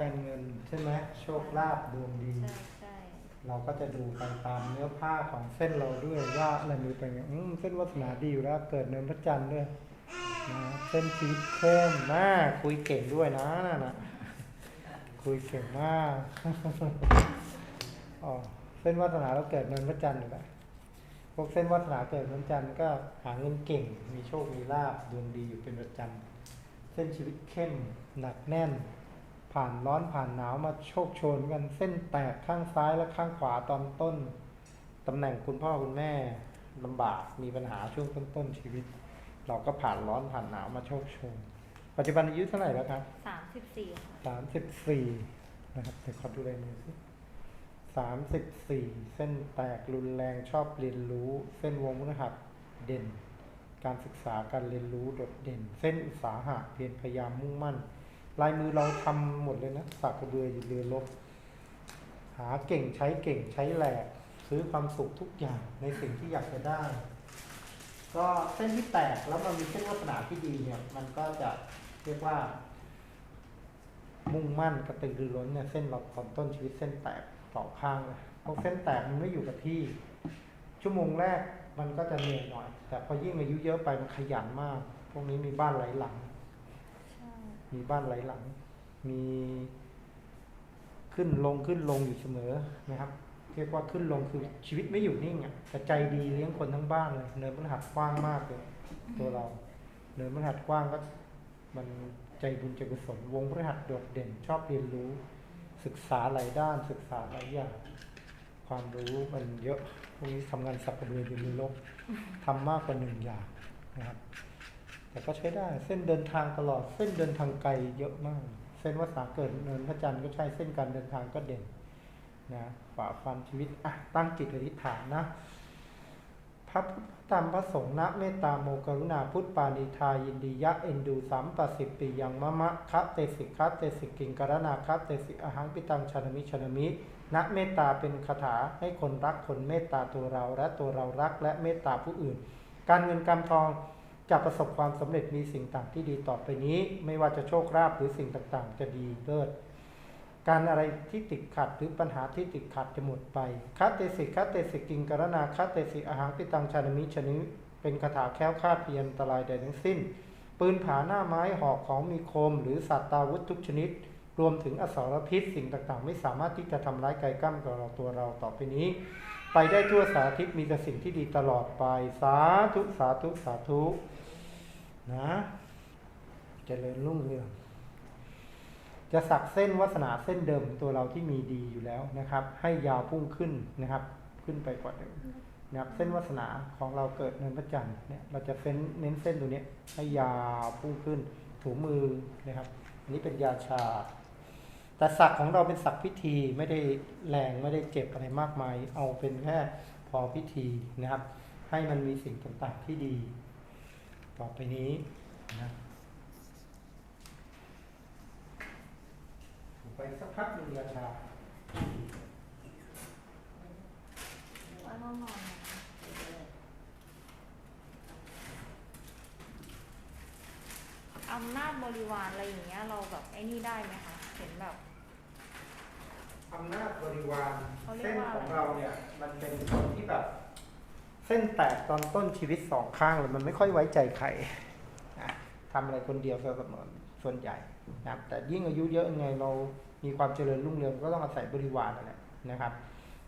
การเงินใช่ไหมโชคลาภดวงดี ใช่ใช่เราก็จะดูไปตามเนื้อผ้าของเส้นเราด้วยว่าอะไรมีเป็นไงอืมเส้นวาสนาดีอยู่แล้ว เกิดเนินพระจันทร์ด้วยนะเส้นชีวิตเข้มมากคุยเก่งด้วยนะนั่นนะคุยเก่งมากอ๋อเส้นวาสนาเราเกิดเนินพระจันทร์อยู่แล้วพวกเส้นวาสนาเกิดเนินพระจันทร์ก็หาเงินเก่ง มีโชคมีลาภดวงดีอยู่เป็นประจำเส้นชีวิตเข้มหนักแน่น ผ่านร้อนผ่านหนาวมาโชคโชนกันเส้นแตกข้างซ้ายและข้างขวาตอนต้นตำแหน่งคุณพ่อคุณแม่ลำบากมีปัญหาช่วงต้นๆชีวิต เราก็ผ่านร้อนผ่านหนาวมาโชคโชน ปัจจุบันอายุเท่าไหร่แล้วครับสามสิบสี่ค่ะสามสิบสี่นะครับเดี๋ยวขอดูเลยมือสิสามสิบสี่เส้นแตกรุนแรงชอบเรียนรู้ เส้นวงพฤหัสเด่น การศึกษาการเรียนรู้โดดเด่น เส้นอุตสาหะเพียรพยายามมุ่งมั่น ลายมือเราทำหมดเลยนะสักกระเบืออยู่เรือลบ หาเก่งใช้เก่งใช้แหลกซื้อความสุขทุกอย่างในสิ่งที่อยากจะได้ ก็เส้นที่แตกแล้วมันมีเส้นวาสนาที่ดีเนี่ย มันก็จะเรียกว่า มุ่งมั่นกระตือรือร้นเนี่ยเส้นเราตอนต้นชีวิตเส้นแตกสองข้างเลยเพราะเส้นแตกมันไม่อยู่กับที่ ชั่วโมงแรกมันก็จะเหนื่อยหน่อย แต่พอยิ่งอายุเยอะไปมันขยันมาก พวกนี้มีบ้านหลายหลัง มีบ้านหลายหลัง มีขึ้นลงขึ้นลงอยู่เสมอนะครับ เรียกว่าขึ้นลงคือชีวิตไม่อยู่นิ่งอะแต่ใจดีเลี้ยงคนทั้งบ้านเลยเนินพฤหัสกว้างมากเลยตัวเรา เนินพฤหัสกว้างก็มันใจบุญใจกุศลวงพฤหัสโดดเด่น ชอบเรียนรู้ ศึกษาหลายด้าน ศึกษาหลายอย่างความรู้มันเยอะพวกนี้ทำงานสักกระเบืออยู่ในโลกทำมากกว่าหนึ่งอย่างนะครับ แต่ก็ใช้ได้ เส้นเดินทางตลอด เส้นเดินทางไกลเยอะมาก เส้นวัสาเกิดเนินพระจันทร์ก็ใช่เส้นการเดินทางก็เด่นนะฝ่าฟันชีวิตอะตั้งจิตอธิษฐานนะพระพุทธธรรมพระสงฆ์นะเมตตาโมกรุณาพุทธปานิทายินดียะเอ็นดูสัมปสิปิยังมะมะคะเตสิคะเตสิกิงกรณาคะเตสิอาหังปิตังชนมิชนมินะเมตตาเป็นคาถาให้คนรักคนเมตตาตัวเราและตัวเรารักและเมตตาผู้อื่น การเงินการทอง จะประสบความสำเร็จมีสิ่งต่างที่ดีต่อไปนี้ ไม่ว่าจะโชคลาภหรือสิ่งต่างๆ จะดีเลิศการอะไรที่ติดขัดหรือปัญหาที่ติดขัดจะหมดไปคาเตสิคาเตสิกิงกรณาคาเตสิอาหารปิตังชานมิชนิเป็นคาถาแค้วคาดเพียนตรายใดทั้งสิ้น ปืนผาหน้าไม้หอกของมีคม หรือสัตว์ตาวุธทุกชนิด รวมถึงอสรพิษสิ่งต่างๆ ไม่สามารถที่จะทำร้ายกายกล้ามกับเราตัวเราต่อไปนี้ ไปได้ทั่วสารทิศมีแต่สิ่งที่ดีตลอดไป สาธุสาธุสาธุนะเจริญรุ่งเรืองจะสักเส้นวัสนาเส้นเดิมตัวเราที่มีดีอยู่แล้วนะครับ ให้ยาวพุ่งขึ้นนะครับ ขึ้นไปกว่าเดิมนะครับเส้นวัสนาของเราเกิดเนินพระจันทร์เนี่ยเราจะเน้นเน้นเส้นตัวนี้ให้ยาวพุ่งขึ้นถูมือนะครับ อันนี้เป็นยาชา แต่สักของเราเป็นสักพิธีไม่ได้แรงไม่ได้เจ็บอะไรมากมาย เอาเป็นแค่พอพิธีนะครับ ให้มันมีสิ่งต่างๆที่ดี ต่อไปนี้นะไปสักพักหนึ่งยาชาว่าเรานอนอำนาจบริวารอะไรอย่างเงี้ยเราแบบไอ้นี่ได้ไหมคะ เห็นแบบ อำนาจบริวารเขาเรียเส้กนว่า ของเราเนี่ย มันเป็นคนที่แบบ เส้นแตกตอนต้นชีวิตสองข้างเลยมันไม่ค่อยไว้ใจใครนะทำอะไรคนเดียวซะเสมอส่วนใหญ่นะครับแต่ยิ่งอายุเยอะยังไงเรามีความเจริญรุ่งเรืองก็ต้องอาศัยบริวารนั่นแหละนะครับ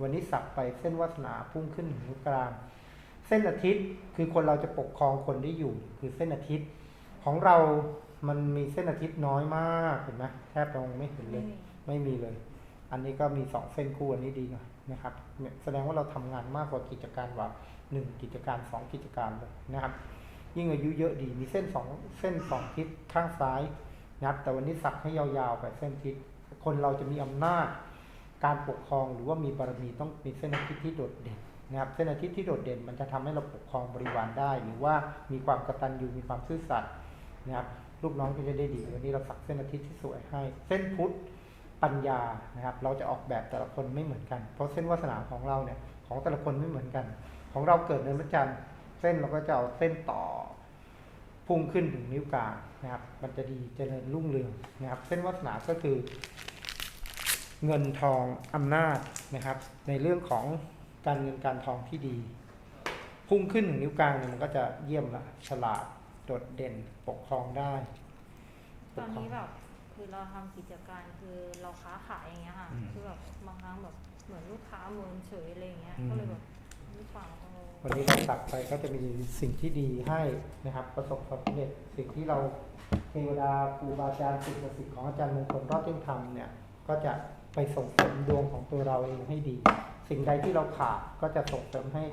วันนี้สักไปเส้นวาสนาพุ่งขึ้นถึงนิ้วกลาง เส้นอาทิตย์คือคนเราจะปกครองคนได้อยู่ คือเส้นอาทิตย์ ของเรา มันมีเส้นอาทิตย์น้อยมากเห็นไหมแทบมองไม่เห็นเลไม่ยมีไม่มีเลย อันนี้ก็มีสองเส้นคู่อันนี้ดีหน่อยนะครับเนี่ยแสดงว่าเราทำงานมากกว่ากิจการว่าหนึ่งกิจการสองกิจการเลยนะครับยิ่งอายุเยอะดีมีเส้นสองเส้นสองทิศข้างซ้ายนะครับแต่วันนี้สักให้ยาวๆไปเส้นทิศคนเราจะมีอำนาจ การปกครองหรือว่ามีบารมีต้องมีเส้นอาทิตย์ที่โดดเด่นนะครับเส้นอาทิตย์ที่โดดเด่นมันจะทำให้เราปกครองบริวารได้ หรือว่ามีความกตัญญูมีความซื่อสัตย์นะครับ ลูกน้องก็จะได้ดี วันนี้เราสักเส้นอาทิตย์ที่สวยให้ เส้นพุทธปัญญานะครับ เราจะออกแบบแต่ละคนไม่เหมือนกัน เพราะเส้นวาสนาของเราเนี่ยของแต่ละคนไม่เหมือนกัน ของเราเกิดเดือนพระจันทร์เส้นเราก็จะเอาเส้นต่อพุ่งขึ้นถึงนิ้วกลางนะครับ มันจะดีเจริญรุ่งเรืองนะครับ เส้นวาสนาก็คือ เงินทองอำนาจนะครับ ในเรื่องของการเงินการทองที่ดี พุ่งขึ้นหนึ่งนิ้วกลางเนี่ยมันก็จะเยี่ยมละฉลาด โดดเด่นปกครองได้ ตอนนี้แบบคือเราทำกิจการคือเราค้าขายอย่างเงี้ยค่ะอืมคือแบบบางครั้งแบบเหมือนลูกค้าเมินเฉยอะไรอย่างเงี้ยอืมก็เลยแบบหรือเปล่าเออวันนี้เราตักไปก็จะมีสิ่งที่ดีให้นะครับ ประสบความสำเร็จสิ่งที่เราเทวดาครูบาอาจารย์สิ่งศักดิ์สิทธิ์ของอาจารย์มงคลรอดเที่ยงธรรมเนี่ยก็จะไปส่งเสริมดวงของตัวเราเองให้ดี สิ่งใดที่เราขาดก็จะส่งเสริมให้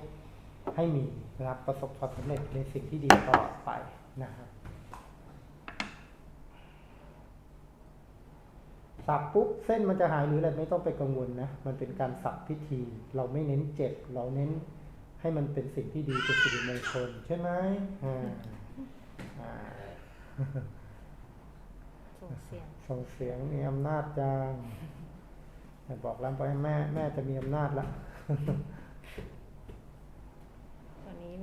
ให้มีนะครับประสบความสำเร็จในสิ่งที่ดีตลอดไปนะครับสับปุ๊บเส้นมันจะหายหรืออะไรไม่ต้องไปกังวลนะ มันเป็นการสับพิธี เราไม่เน้นเจ็บ เราเน้นให้มันเป็นสิ่งที่ดีเป็นสิริมงคลใช่ไหมอ่าอ่าส่งเสียงส่งเสียงมีอำนาจจังแต่บอกแล้วไปแม่แม่จะมีอำนาจละตอนนี้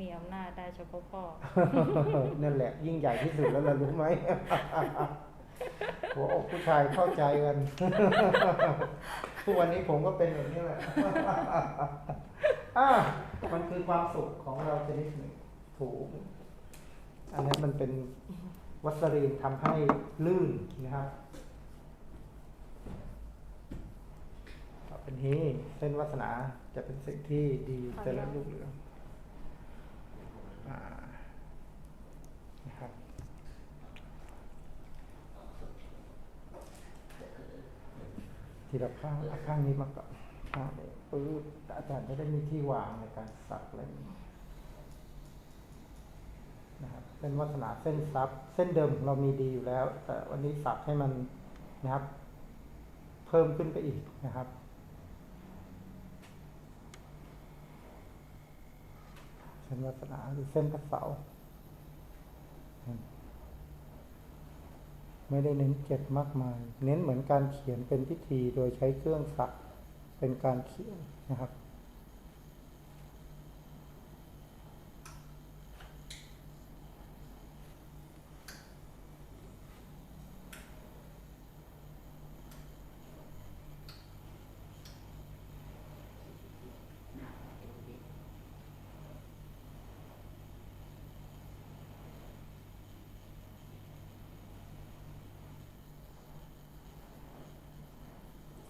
มีอำนาจได้เฉพาะพ่อ นั่นแหละ ยิ่งใหญ่ที่สุดแล้วล่ะรู้ไหมหัวอกผู้ชายเข้าใจกันทุกวันนี้ผมก็เป็นแบบนี้แหละอะมันคือความสุขของเราชนิดหนึ่งถูก อันนั้นมันเป็นวัสลีนทำให้ลื่นนะครับต่อไปนี้เส้นวาสนาจะเป็นสิ่งที่ดีเจริญรุ่งเรืองอ่า นะครับทีละข้างข้างนี้มาก่อนข้างนี้ปื๊ดอาจารย์จะได้มีที่วางในการสักอะไรอย่างนี้นะครับเส้นวัฒนาเส้นซับเส้นเดิมเรามีดีอยู่แล้ว แต่วันนี้สักให้มันนะครับ เพิ่มขึ้นไปอีกนะครับ เส้นวาสนาหรือเส้นพระเสา ไม่ได้เน้นเจ็บมากมาย เน้นเหมือนการเขียนเป็นพิธีโดยใช้เครื่องสักเป็นการเขียนนะครับ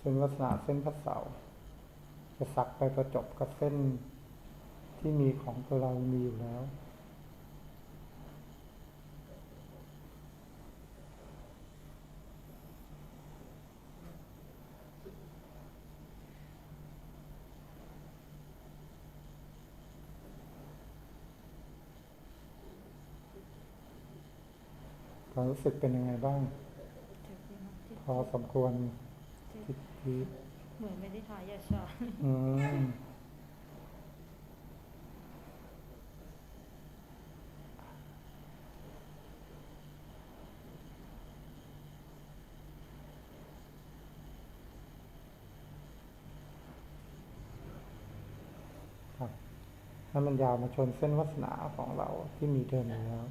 เส้นลักษณะเส้นพระเสาจะสักไปประจบกับเส้นที่มีของตัวเรามีอยู่แล้ว ความรู้สึกเป็นยังไงบ้างเจ็บไหมคะเจ็บพอสมควร เจ็บที่ที่เหมือนไม่ได้ทายาชาอืมครับให้มันยาวมาชนเส้นวาสนาของเราที่มีเดิมอยู่แล้ว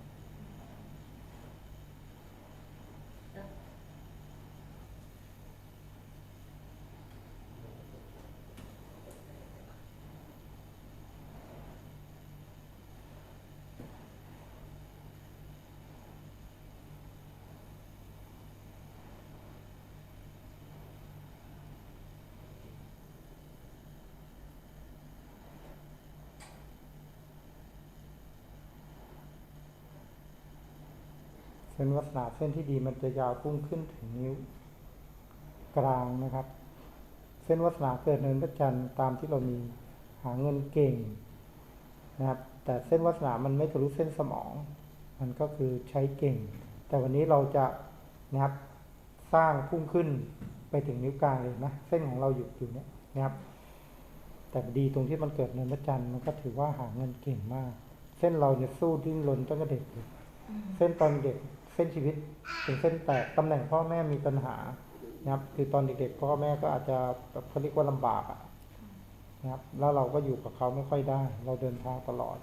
เส้นวัสนาเส้นที่ดีมันจะยาวพุ่งขึ้นถึงนิ้วกลางนะครับ เส้นวัสนาเกิดเนินพระจันทร์ตามที่เรามีหาเงินเก่งนะครับ แต่เส้นวัสนามันไม่ทะลุเส้นสมอง มันก็คือใช้เก่ง แต่วันนี้เราจะนะครับสร้างพุ่งขึ้นไปถึงนิ้วกลางเลยนะเส้นของเราหยุดอยู่เนี่ยนะครับ แต่ดีตรงที่มันเกิดเนินพระจันทร์มันก็ถือว่าหาเงินเก่งมาก เส้นเราเนี่ยสู้ดิ้นรนตั้งแต่เด็กเลยเส้นตอนเด็ก เส้นชีวิตเป็นเส้นแตกตำแหน่งพ่อแม่มีปัญหานะครับคือตอนเด็กๆพ่อแม่ก็อาจจะเขาเรียกว่าลำบากอะนะครับ แล้วเราก็อยู่กับเขาไม่ค่อยได้ เราเดินทางตลอด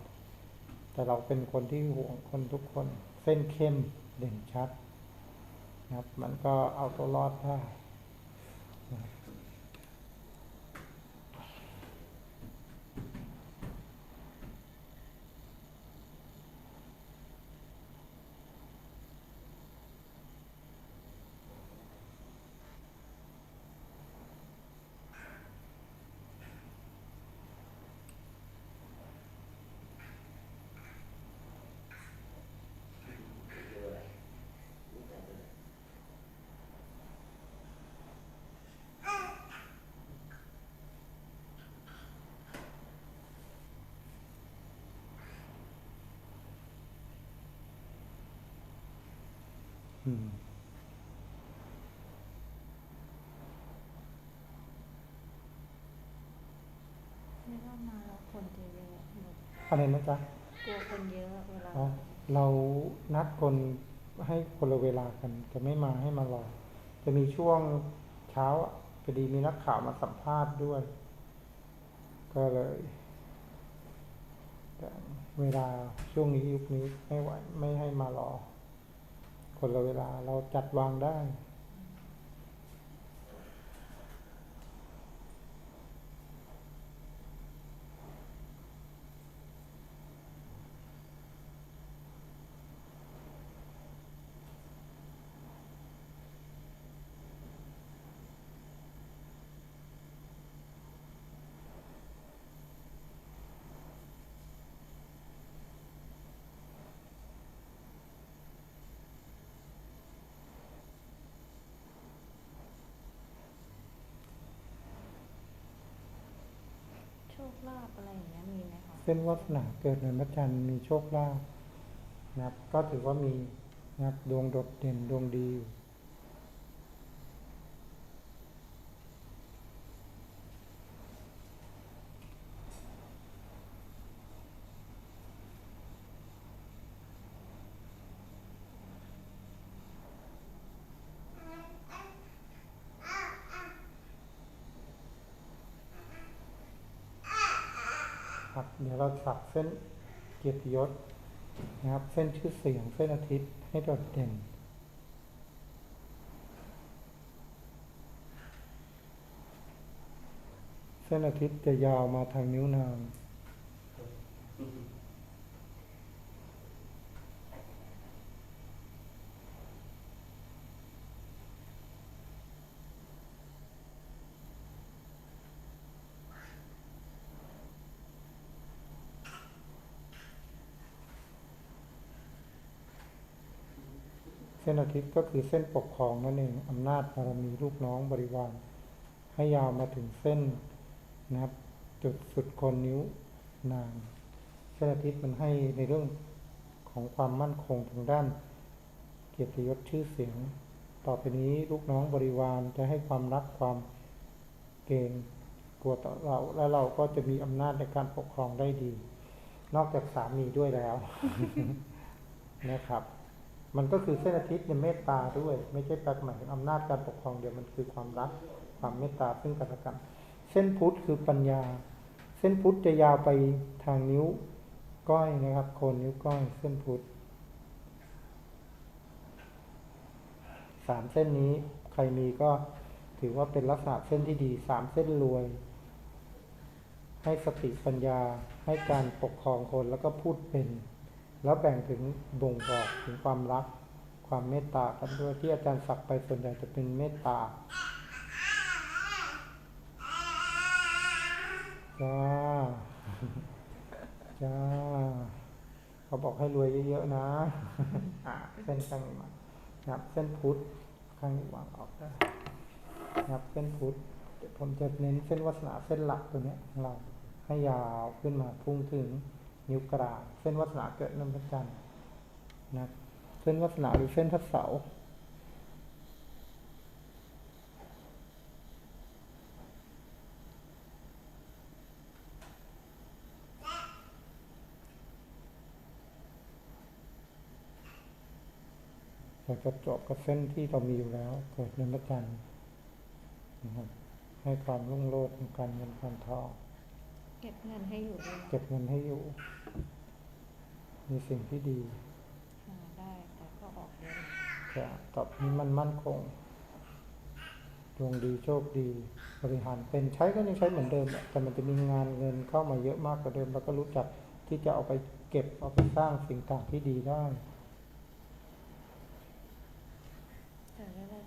แต่เราเป็นคนที่ห่วงคนทุกคน เส้นเข้มเด่นชัดนะครับ มันก็เอาตัวรอดได้ ไม่ว่ามาแล้วคนจะเยอะหนูอะไรนะจ๊ะกลัวคนเยอะเวลาอ๋อเรานัดคนให้คนละเวลากัน จะไม่มาให้มารอจะมีช่วงเช้าอะพอดีมีนักข่าวมาสัมภาษณ์ด้วย ก็เลยแต่เวลาช่วงนี้ยุคนี้ไม่ไหวไม่ให้มารอ คนละเวลาเราจัดวางได้ โชคลาภอะไรอย่างเงี้ยมีไหมคะ เส้นวัฒนาเกิดในพระจันทร์มีโชคลาภนะครับ ก็ถือว่ามีนะครับดวงโดดเด่นดวงดีอยู่ เดี๋ยวเราสักเส้นเกียรติยศนะครับ เส้นชื่อเสียงเส้นอาทิตย์ให้โดดเด่นเส้นอาทิตย์จะยาวมาทางนิ้วนาง เส้นอาทิตย์ก็คือเส้นปกครองนั่นเองอำนาจบารมีลูกน้องบริวารให้ยาวมาถึงเส้นนะครับจุดสุดคนนิ้วนางเส้นอาทิตย์มันให้ในเรื่องของความมั่นคงทางด้าน เกียรติยศชื่อเสียง ต่อไปนี้ลูกน้องบริวารจะให้ความรักความเกรงกลัวต่อเราและเราก็จะมีอำนาจในการปกครองได้ดี นอกจากสามีด้วยแล้วนะครับ มันก็คือเส้นอาทิตย์ในเมตตาด้วย ไม่ใช่แปลหมายถึงอำนาจการปกครองเดียวมันคือความรักความเมตตาซึ่งกันและกันเส้นพุทธคือปัญญา เส้นพุทธจะยาวไปทางนิ้วก้อยนะครับ โคนนิ้วก้อยเส้นพุทธสามเส้นนี้ใครมีก็ถือว่าเป็นลักษณะเส้นที่ดีสามเส้นรวย ให้สติปัญญาให้การปกครองคนแล้วก็พูดเป็น แล้วแบ่งถึงบ่งบอกถึงความรัก ความเมตตากันด้วยที่อาจารย์สักไปส่วนใหญ่จะเป็นเมตตาจ้าจ้าเขาบอกให้รวยเยอะๆนะะเส้นข้างนี้มานะครับเส้นพุทธข้างนี้วางออกได้นะครับเส้นพุทธเดี๋ยวผมจะเน้นเส้นวาสนาเส้นหลักตัวเนี้ยของเราให้ยาวขึ้นมาพุ่งถึง นิ้วกลางเส้นวัฒนาเกิดน้ำพระจันทร์นะเส้นวัฒนาหรือเส้นพระเสาร์เราจะจบกับเส้นที่เรามีอยู่แล้ว เกิดในพระจันทร์นะครับให้ความรุ่งโรจน์ของการเงินการทอง เก็บเงินให้อยู่ด้วยนะเก็บเงินให้อยู่ มีสิ่งที่ดีหาได้แต่ก็ออกเยอะจะตอบนี้มันมั่นคงดวงดีโชคดีบริหารเป็นใช้ก็ยังใช้เหมือนเดิมแหละแต่มันจะมีงานเงินเข้ามาเยอะมากกว่าเดิม แล้วก็รู้จักที่จะเอาไปเก็บเอาไปสร้างสิ่งต่างที่ดีได้แต่เวลา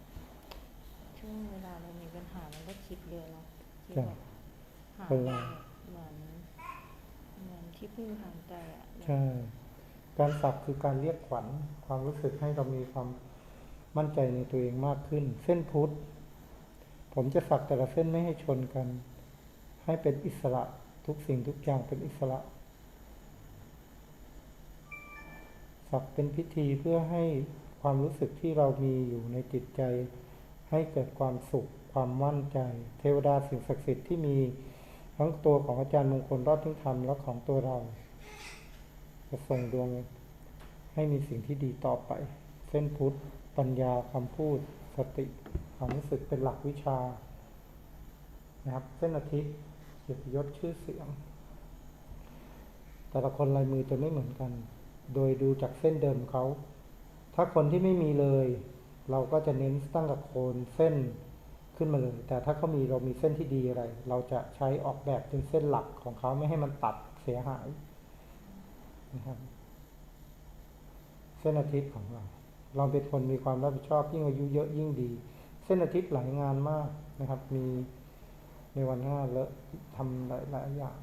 ช่วงเวลาเรามีปัญหามันก็คิดเยอะเนาะคิดจ้ะแบบหาเป็นไรเหมือนเหมือนที่พึ่งทางใจอะใช่ การสักคือการเรียกขวัญความรู้สึกให้เรามีความมั่นใจในตัวเองมากขึ้น เส้นพุทธผมจะสักแต่ละเส้นไม่ให้ชนกัน ให้เป็นอิสระทุกสิ่งทุกอย่างเป็นอิสระ สักเป็นพิธีเพื่อให้คความรู้สึกที่เรามีอยู่ในจิตใจ ให้เกิดความสุข ความมั่นใจ เทวดาสิ่งศักดิ์สิทธิ์ที่มีทั้งตัวของอาจารย์มงคลรอดทิ้งธรรมและของตัวเรา จะส่งดวงให้มีสิ่งที่ดีต่อไป เส้นพุทธ ปัญญาคำพูด สติความรู้สึกเป็นหลักวิชา นะครับ เส้นอาทิตย์เกียรติยศชื่อเสียง แต่ละคนลายมือจะไม่เหมือนกัน โดยดูจากเส้นเดิมเขา ถ้าคนที่ไม่มีเลย เราก็จะเน้นตั้งกับโคนเส้นขึ้นมาเลย แต่ถ้าเขามีเรามีเส้นที่ดีอะไร เราจะใช้ออกแบบเป็นเส้นหลักของเขาไม่ให้มันตัดเสียหาย นะครับเส้นอาทิตย์ของเรา เราเป็นคนมีความรับผิดชอบยิ่งอายุเยอะยิ่งดี เส้นอาทิตย์หลายงานมากนะครับ มีในวันหน้าเลอะทำหลายหลายๆอย่าง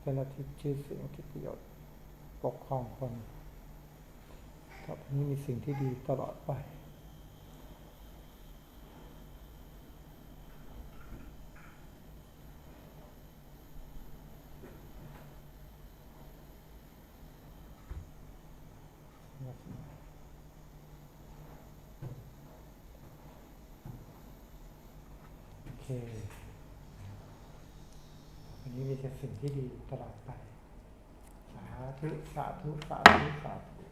เส้นอาทิตย์ชื่อเสียงกิตยศปกครองคนครับนนี้มีสิ่งที่ดีตลอดไป โอเค อันนี้มีแต่สิ่งที่ดีตลอดไป สาธุสาธุสาธุสาธุ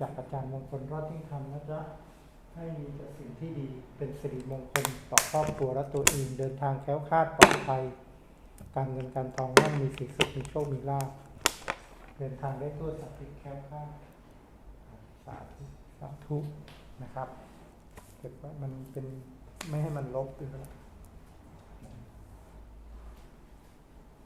จากอาจารย์มงคลรอดทิ้งคำนะจ๊ะให้มีแต่สิ่งที่ดีเป็นสิริมงคลต่อครอบครัวและตัวเองเดินทางแคล้วคลาดปลอดภัย การเงินการทองมั่งมีสีสุขมีโชคมีลาภเดินทางได้ทั่วสัพพิแคล้วคลาดสาธุสาธุนะครับ เก็บไว้มันเป็นไม่ให้มันลบหรืออะ